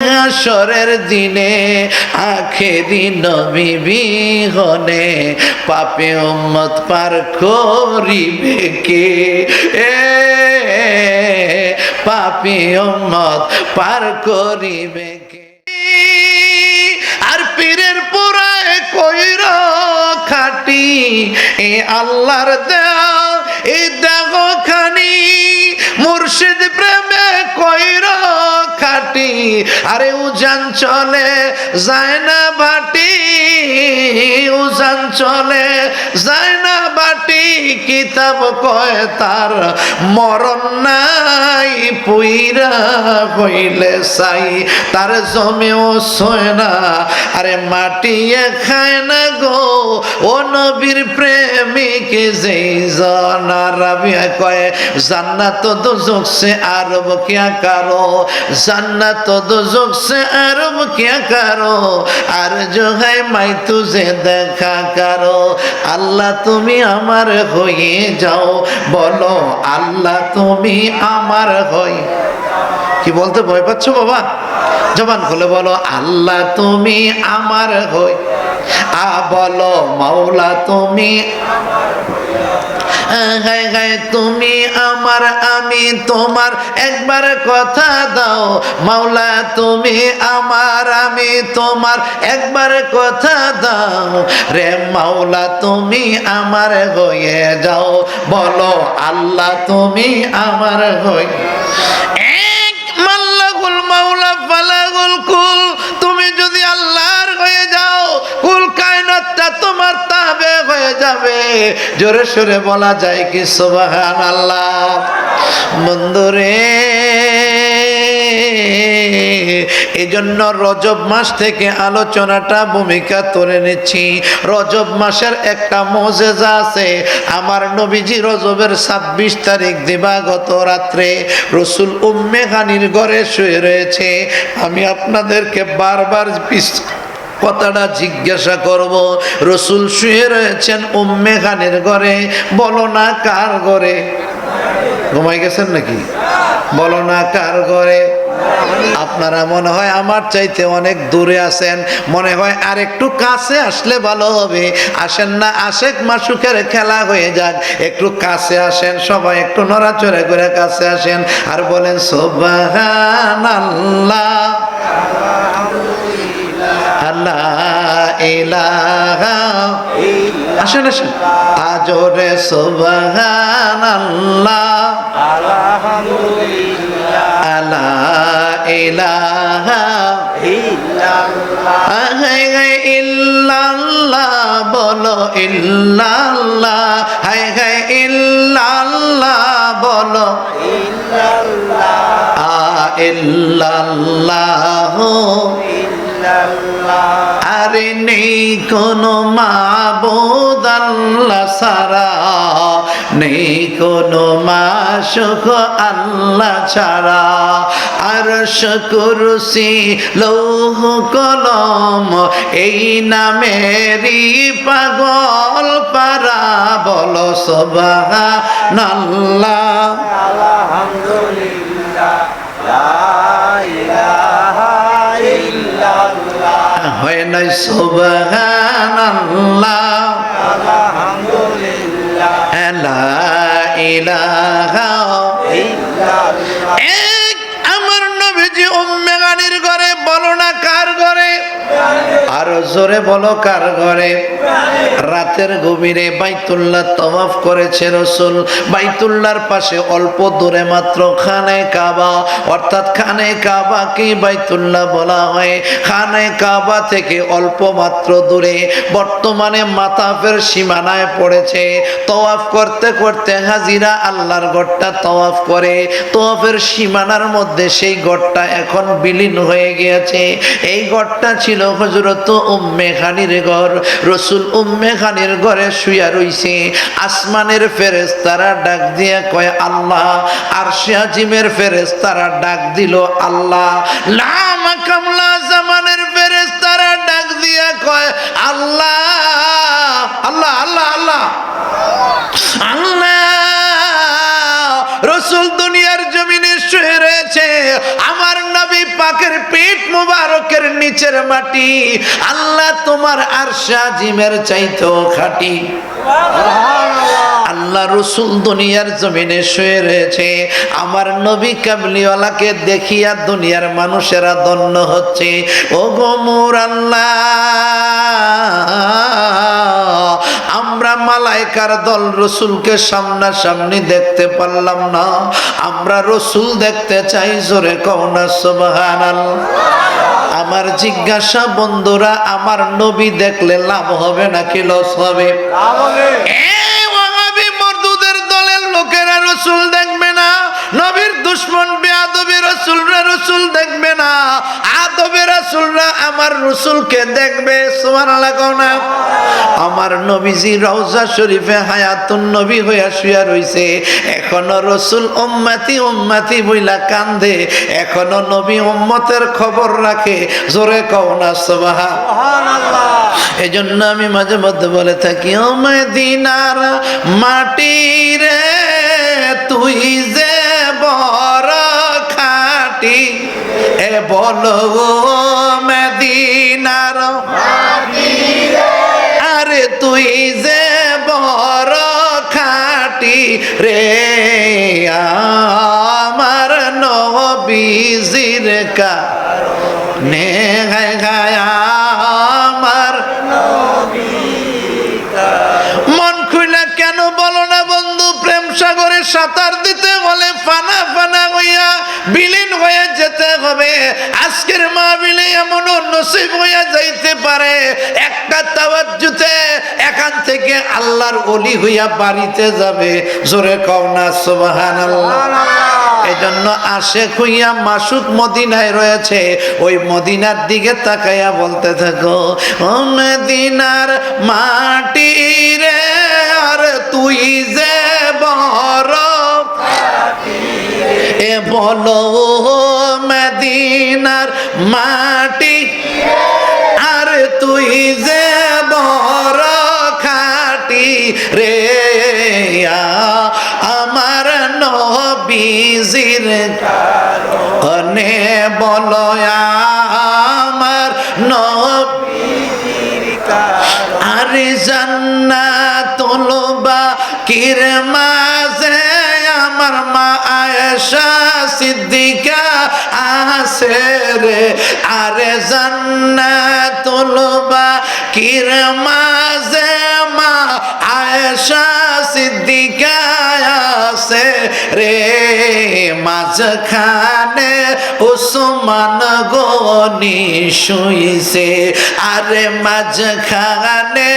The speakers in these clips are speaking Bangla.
হাসরের দিনে, আখেরি নবী বিহনে পাপে উম্মত পার করিবে কে? এ, পাপি উম্মত পার করিবে কে? আর পীরের পুরায় কইর খাটি, এ আল্লাহর দেয়া এই দেহ খানি মুর্শিদ প্রেমে কইর খাটি আরে উজান চলে, যায় না বাটি উজান চলে, যায় না বাটি কিতাব কয় তার মরণ নাই, পুইরা হইলে সাই তার জমেও সয় না, আরে মাটিয়ে খায় না গো, ও নবীর প্রেমিক যেই জনারাবিয়া কয়, জান্নাত দুজক সে আরব কিয়া কারও জান্নাত দুজক সে আরব কিয়া কারো আর जो है मैं तुझे দেখা কারো আল্লাহ তুমি আমার হয়ে যাও বলো আল্লাহ তুমি আমার হয়ে কি বলতে ভয় পাচ্ছ বাবা? জবান খুলে বলো, আল্লাহ তুমি আমার হই। আ, বলো, মাওলা তুমি হায় হায়, তুমি আমার, আমি তোমার। একবার কথা দাও, মাওলা তুমি আমার, আমি তোমার। একবার কথা দাও, রে মাওলা তুমি আমার হয়ে যাও। বলো, আল্লাহ তুমি আমার মাল্লাকুল মাওলা ফালাগুল কুল, তুমি যদি আল্লাহর হয়ে যাও, কুল কায়নাতটা তোমার তাবে হয়ে যাবে। জোরে সোরে বলা যায় কি সুবহান আল্লাহ বন্ধুরে এই জন্য রজব মাস থেকে আলোচনাটা ভূমিকা তুলে নিচ্ছি। রজব মাসের একটা মজেজা আছে। আমার নবীজি রজবের ছাব্বিশ তারিখ দিবাগত রাত্রে রসুল উম্মে খানির ঘরে শুয়ে রয়েছে। আমি আপনাদেরকে বারবার কথাটা জিজ্ঞাসা করব, রসুল শুয়ে রয়েছেন উম্মে খানের ঘরে? বলো না কার ঘরে? ঘুমাই গেছেন নাকি? বলো না কার ঘরে? আপনারা মনে হয় আমার চাইতে অনেক দূরে আছেন। মনে হয় আর একটু কাছে আসলে ভালো হবে। আসেন না, আশেক মাসুকের খেলা হয়ে যাক। একটু কাছে আসেন, সবাই একটু নড়াচড়া করে কাছে আসেন। আর বলেন সোবাহান আল্লাহ আসেন আসেন। আজরে সোবাহান আল্লাহ আল্লাহ ইলাহা ইল্লাল্লাহ বলো ইল্লাল্লাহ, হায় হায় ইল্লাল্লাহ বলো ইল্লাল্লাহ। আরে নেই কোনো মাবুদ আল্লাহ সারা নেই কোনো মাসুক আল্লাহ ছাড়া। আর কুরসি লৌহ কলম এই নামেরই পাগল পারা বলো সবাহ নাল্লা হয় নাই সুবহান ইলাহা এক আমার নবীজি উম্মে গানির ঘরে জোরে বলো কার ঘরে? রাতের গভীরে বাইতুল্লাহ তওয়াফ করেছে রসুল। বাইতুল্লাহর পাশে অল্প দূরে মাত্র খানে কাবা। অর্থাৎ খানে কাবাকে বাইতুল্লাহ বলা হয়। খানে কাবা থেকে অল্প মাত্র দূরে বর্তমানে মাতাফের সীমানায় পড়েছে। তওয়াফ করতে করতে হাজিরা আল্লাহর গড়টা তওয়াফ করে। তওয়াফের সীমানার মধ্যে সেই গড়টা এখন বিলীন হয়ে গিয়েছে। এই গড়টা ছিল হজরত উম্মে খানির ঘর। রসুল উম্মে খানির ঘরে শুয়া রইছে। আসমানের ফেরেস তারা ডাক দিয়া কয়, আল্লাহ। আর আজিমের ফেরেস তারা ডাক দিল, আল্লাহ। লাম কামলা জামানের ফেরেস তারা ডাক দিয়া কয়, আল্লাহ। আল্লাহ আল্লাহ আল্লাহ। নিচের মাটি, আল্লাহ তোমার আরশা জিমের চাইতো খাটি। আল্লাহ রসুল দুনিয়ার জমিনে শুয়ে রয়েছে। আমার নবী কাবলিওয়ালাকে দেখিয়া দুনিয়ার মানুষেরা দন্য হচ্ছে। ও গোমুর আল্লাহ, আমরা মালাইকার দল রসুলকে সামনাসামনি দেখতে পারলাম না। আমরা রসুল দেখতে চাই, জোরে কওনা সুবহান আমার জিজ্ঞাসা, বন্ধুরা, আমার নবী দেখলে লাভ হবে নাকি লস হবে? দলের লোকেরা রসুল দেখবে না, নবীর দুশ্মন বেয়াদবি রসুলরা রসুল দেখবে না। আদবে রসুলরা আমার রসুলকে দেখবে সুমান না। আমার নবীজি রওজা শরীফে হায়াতুন নবী হইয়া শুয়া রইছে। এখনও রসুল উম্মাতি উম্মাতি বইলা কান্দে। এখনও নবী উম্মতের খবর রাখে। জোরে কও না সুবহান। এই জন্য আমি মাঝে মধ্যে বলে থাকি ও মদিনার মাটি রে তুই যে বলো মদিনার। আরে তুই যে বড় খাটি রে, আমার নবীজির কা নে আমার মন খুইলা কেন বলো না বন্ধু, প্রেম সাগরে সাঁতার দিতে বলে ফানা ফানা বিলীন হয়ে যেতে হবে। আজকের মাহবিলে এমন নসিব হইয়া যাইতে পারে। একটা তাওয়াজ্জুতে এখান থেকে আল্লাহর অলি হইয়া বাড়িতে যাবে। জোরে কও না সুবহানাল্লাহ। এই জন্য আশে খুইয়া মাসুক মদিনায় রয়েছে। ওই মদিনার দিকে তাকাইয়া বলতে থাকো ও মদিনার মাটি রে আর তুই যে বড় এ বলো মদিনার মাটি, আর তুই যে বড় খাটি রে আমার নবীজির কারণে বলো আমার নবীর আরে জান্নাতুল বাকির মাঝে আমার মা আয়েশা সিদ্দিকা আছে রে, আরে জান্নাতুল বাকির মাঝে মা আয়েশা সিদ্দিকা আছে রে। মাঝখানে উসমান গনি শুইছে, আরে মাঝখানে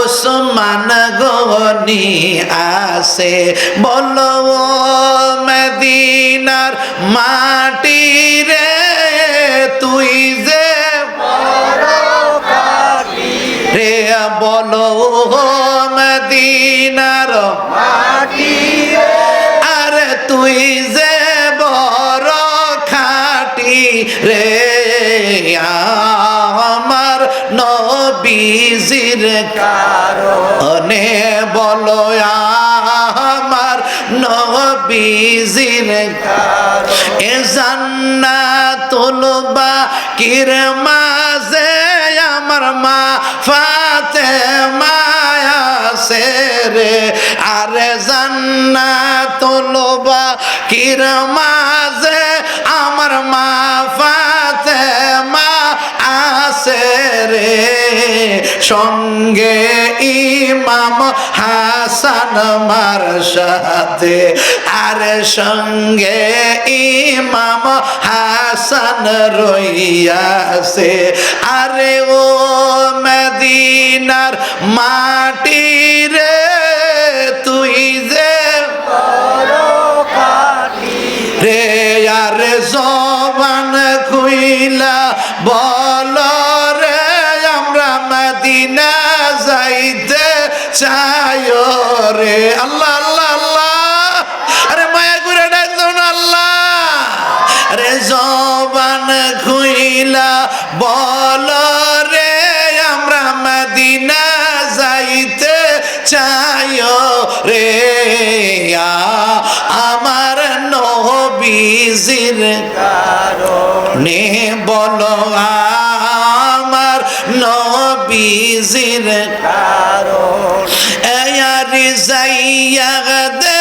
উসমান গনি আছে। বলো ও মদিনার মাটি রে, তুই যে রে বলো, ও মাটি আরে তুই যে বড় খাটি রে, আমার নবীজির কারণে বলো নবীজির এ জান্নাতুল বাকির মাঝে আমার মা ফাতে মায়া সে রে। আরে জান্নাতুল বাকির মাঝে আমার মা সঙ্গে ইমাম হাসান মার সাথে। আর সঙ্গে ইমাম হাসান রইয়াছে। আরে ও মদিনার মাটি রে, তুই যে রে, আর জবান খুইলা বল চাই রে আল্লাহ আল্লাহ আল্লাহ। আরে মায়া করে ডাক না, আল্লাহ। আরে জবান খুইলা, বল রে, আমরা মদিনা যাইতে চাই রে। আমার নবী নবীজির নে বলো, আমার নবীজির এয়ারি যাইয়া দেখো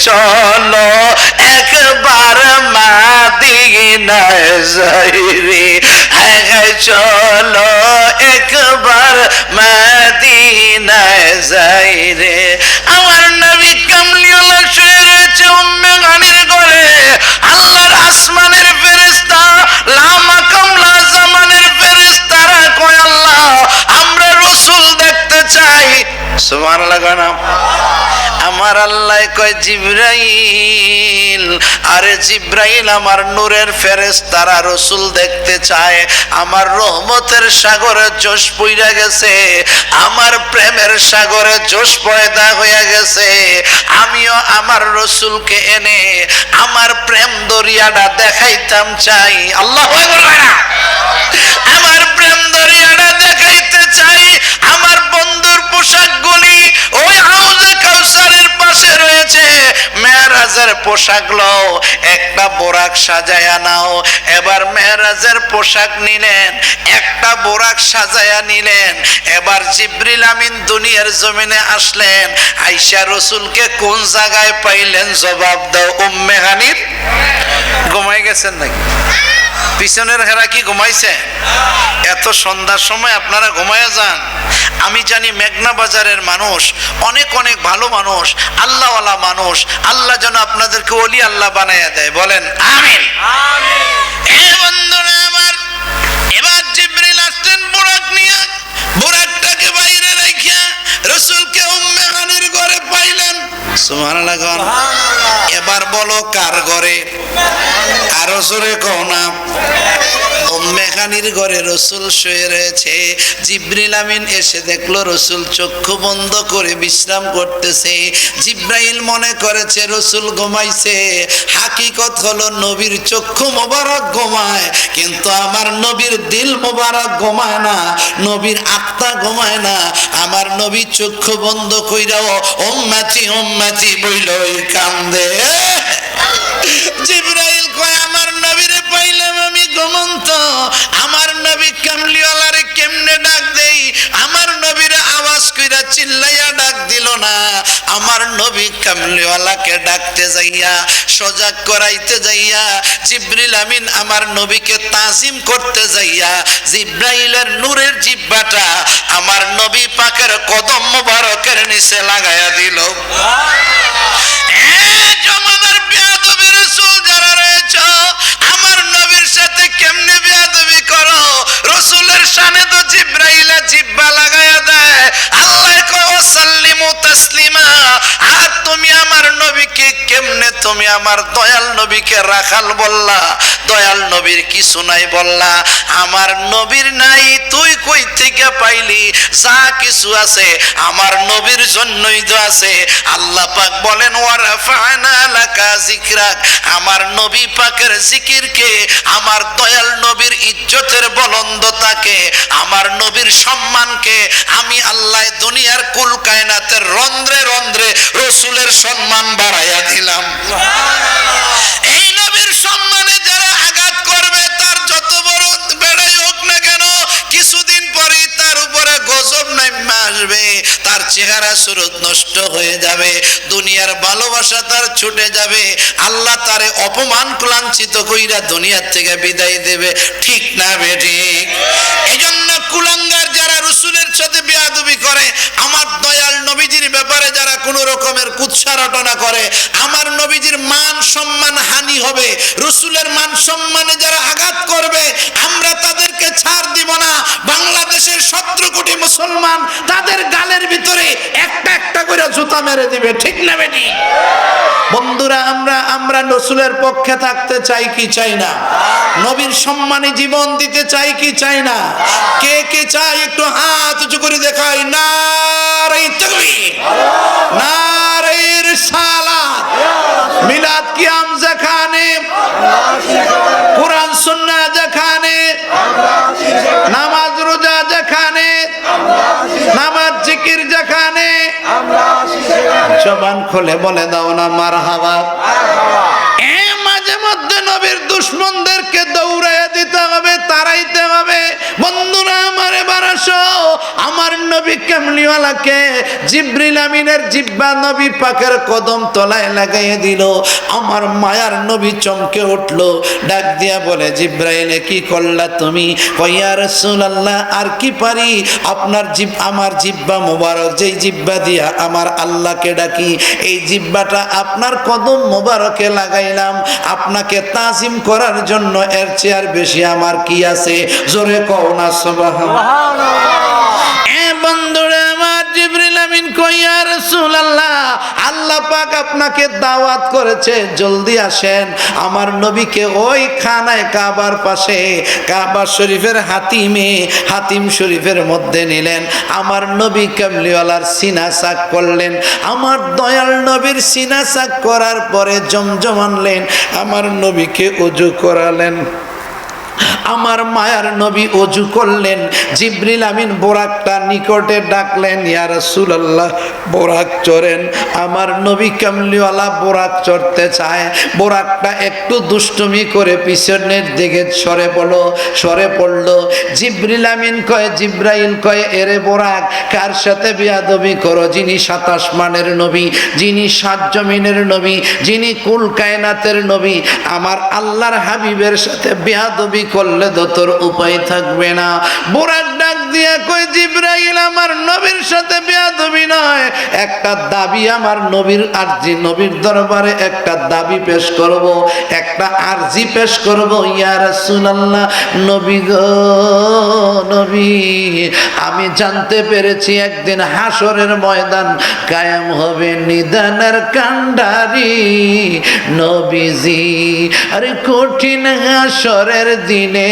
চলো একবার মাদিনায় যাই রে হ্যাঁ চলো একবার মাদিনায় যাই রে কয়, জিব্রাইল, আরে জিব্রাইল আমার নূরের ফেরেস তারা রসুল দেখতে চায়, আমার রহমতের সাগরে জোশ পইরা গেছে, আমার প্রেমের সাগরে জোশ পয়দা হয়ে গেছে, আমিও আমার রসুলকে এনে আমার প্রেম দরিয়াটা দেখাইতাম চাই। আল্লাহ আমার প্রেম দরিয়াটা দেখাইতে চাই, আমার বন্ধুর পোশাকগুলি ওই হাউজে কাউসারের পাশে রয়েছে। মেহরাজের পোশাক লও, একটা বোরাক সাজায়া নাও। এবার মেহরাজের পোশাক নিলেন, একটা বোরাক সাজায়া নিলেন। এবার জিব্রিল আমিন দুনিয়ার জমিনে আসলেন। আইসা রসুলকে কোন জায়গায় পাইলেন? জবাব দাও, উম্মে হানির ঘুমাই গেছেন নাকি? পিছনের হেরা কি ঘুমাইছে? এত সন্ধ্যার সময় আপনারা ঘুমাইয়া যান। আমি জানি মেঘনা বাজারের মানুষ অনেক অনেক ভালো মানুষ আল্লাহওয়ালা মানুষ। আল্লাহ যেন আপনাদেরকে অলি আল্লাহ বানাইয়া দেয়। বলেন আমিন। বন্ধুরা রসুলকে উম্মে হানির ঘরে পাইলেন সুবহানাল্লাহ। এবার বলো কার ঘরে আরও জোরে কও না মেঘানির ঘরে রসুল শুয়ে রয়েছে। জিব্রিল আমিন এসে দেখল রসুল চক্ষু বন্ধ করে বিশ্রাম করতেছে। জিব্রাইল মনে করেছে, রসুল ঘুমাইছে। হাকিকত হলো নবীর চক্ষু মোবারক ঘুমায়, কিন্তু আমার নবীর দিল মোবারক ঘুমায় না, নবীর আত্মা ঘুমায় না। আমার নবী চক্ষু বন্ধ কইরাও ওম্মাচি ওম্মাচি বইল কান্দে। জিব্রাইল আমার নবীর আওয়াজ কইরা চিল্লাইয়া ডাক দিল না। আমার নবী কামলিওয়ালাকে ডাকতে যাইয়া, সজাগ করাইতে যাইয়া, জিব্রিল আমিন আমার নবীকে তাজিম করতে যাইয়া, জিব্রাইলের নূরের জিব্বাটা আমার নবী পাকের কদম মোবারকের নিচে লাগাইয়া দিল। আমার নবীর সাথে কেমনে বেয়াদবি করো? শানে তো জিব্রাইলে জিব্বা লাগায়া দেয়। আর তুমি আমার নবীকে কেমনে তুমি আমার দয়াল নবীকে রাখাল বললা? দয়াল নবীর কিছু নাই বললা। আমার নবীর নাই, তুই কই থেকে পাইলি? যা কিছু আছে আমার নবীর জন্যই তো আছে। আল্লাহ পাক বলেন ওয়ারাফানা লাকা যিকরাক। আমার নবী পাকের জিকিরকে, আমার দয়াল নবীর ইজ্জতের বলন্দতাকে, আমার নবীর সম্মানকে আমি আল্লাহ দুনিয়ার কুল কায়নাতের রন্ধ্রে রন্ধ্রে রসুলের সম্মান বাড়াইয়া দিলাম। এই নবীর সম্মানে যারা আঘাত করবে, তার যত বড় বেড়াই হোক না কেন, কিছুদিন পরেই তার উপরে গজব নাইমা আসবে, তার চেহারা সুরত নষ্ট হয়ে যাবে, দুনিয়ার ভালোবাসা তার ছুটে যাবে, আল্লাহ তারে অপমান কুলাঞ্চিত কইরা দুনিয়ার থেকে বিদায় দেবে। ঠিক না বেঠিক এই জন্য কুলাঙ্গার রসুলের সাথে বেয়াদবি করে, আমার দয়াল নবীজির ব্যাপারে যারা কোনো রকমের কুৎসা রটনা করে, আমার নবীজির মান সম্মান হানি হবে, রসুলের মান সম্মানে যারা আঘাত করবে, আমরা তাদেরকে ছাড় দিব না। বাংলাদেশের সতেরো কোটি মুসলমান তাদের গালের ভিতরে একটা একটা করে জুতা মেরে দিবে, ঠিক না বেটি? বন্ধুরা, আমরা আমরা রসুলের পক্ষে থাকতে চাই কি চাই না? নবীর সম্মানে জীবন দিতে চাই কি চাই না? কে কে চাই একটু হাত করে দেখাই না তকবীর নারের সালাত মিলাদ যেখানে, কোরআন যেখানে, নামাজ রোজা যেখানে, নামাজ জিকির যেখানে, জবান খুলে বলে দাও না মার হাবা এ মাঝে মধ্যে নবীর দুশ্মনদেরকে দৌড়াইয়া দিতে হবে, তারাইতে আমার নবী কামলিওয়ালাকে জিব্রিল আমিনের জিব্বা নবী পাকের কদম তলায় লাগাইয়ে দিল। আমার মায়ার নবী চমকে উঠল, ডাক দিয়া বলে, জিব্রাইলে, কি করলা তুমি? কইয়া আল্লাহ আর কি পারি? আপনার জিব, আমার জিব্বা মোবারক, যেই জিব্বা দিয়া আমার আল্লাহকে ডাকি, এই জিব্বাটা আপনার কদম মোবারকে লাগাইলাম। আপনাকে তাজিম করার জন্য এর চেয়ার বেশি আমার কি আছে? জোরে কও না সুবহানাল্লাহ। বন্ধুরা আমার আপনাকে দাওয়াত করেছে, জলদি আসেন। আমার নবীকে ওই খানায় কাবার পাশে শরীফের হাতিমে, হাতিম শরীফের মধ্যে নিলেন। আমার নবী করলেন। আমার দয়াল নবীর সিনা করার পরে জমজম আনলেন আমার নবীকে অজু করালেন। আমার মায়ার নবী অজু করলেন। জিব্রিল আমিন বোরাকটা নিকটে ডাকলেন, ইয়া রাসূলুল্লাহ, বোরাক চড়েন। আমার নবী কামলিওয়ালা বোরাক চড়তে চায়। বোরাকটা একটু দুষ্টুমি করে পিছনের দিকে সরে পড়ল সরে পড়ল। জিব্রিল আমিন কয়, জিব্রাইল কয়, এরে বোরাক, কার সাথে বিয়াদবি করো? যিনি সাতাশ মানের নবী, যিনি সাত জমিনের নবী, যিনি কুল কায়নাতের নবী, আমার আল্লাহর হাবিবের সাথে বেয়াদবি করলে তো তোর উপায় থাকবে না। বুড়ার ডাক দিয়া কই, জিব্রাইল আমার নবীর সাথে বেয়াদবি নয়। একটা দাবি আমার নবীর আরজি নবীর দরবারে, একটা দাবি পেশ করব, একটা আরজি পেশ করব। ইয়া রাসূলুল্লাহ, নবী গো, নবী, আমি জানতে পেরেছি একদিন হাসরের ময়দান কায়েম হবে নিদানের কান্ডারি নবীজি, আরে কঠিন হাসরের দিনে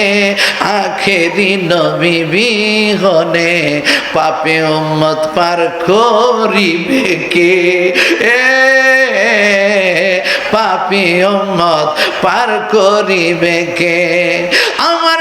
আখেরি নবী বিহনে পাপে উম্মত পার করিবে কে? এ পাপি উম্মত পার করিবে কে? আমার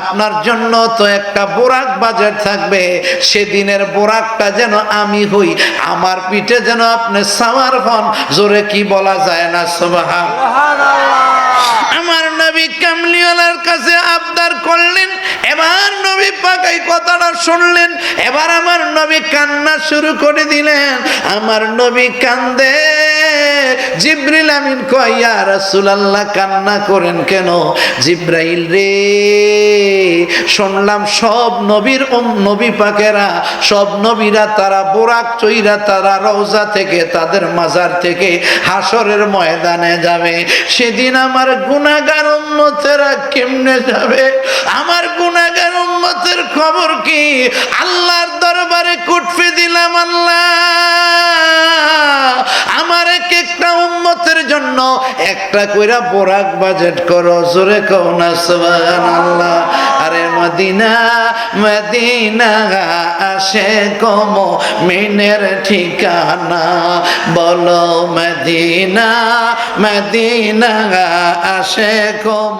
আপনার জন্য তো একটা বোরাক বাজার থাকবে সেদিনের বোরাকটা যেন আমি হই আমার পিঠে যেন আপনি সামার হন জোরে কি বলা যায় না সুবহান আমার নবী কামলিওয়ালার কাছে আবদার করলেন এবার নবী পাক এই কথাটা শুনলেন, এবার আমার নবী কান্না শুরু করে দিলেন। আমার নবী কান্দে। জিব্রিল আমিন কয়া রাসূলুল্লাহ, কান্না করেন কেন? জিব্রাইল রে, শুনলাম সব নবীর উম, নবী পাকেরা, সব নবীরা তারা বোরাক চইরা তারা রওজা থেকে তাদের মাজার থেকে হাসরের ময়দানে যাবে। সেদিন আমার গুনাহগার উম্মত উম্মতেরা কেমনে যাবে? আমার গুনাহগার উম্মতের খবর কি? আল্লাহর দরবারে কুটফি দিলাম আল্লাহ। আমার এক একটা উম্মতের জন্য একটা কইরা বোরাক বাজেট করো, জোরে কও না, সুবহানাল্লাহ। আরে মদিনা মদিনা আসে কম মিনের ঠিকানা। বলো মদিনা মদিনা আসে কম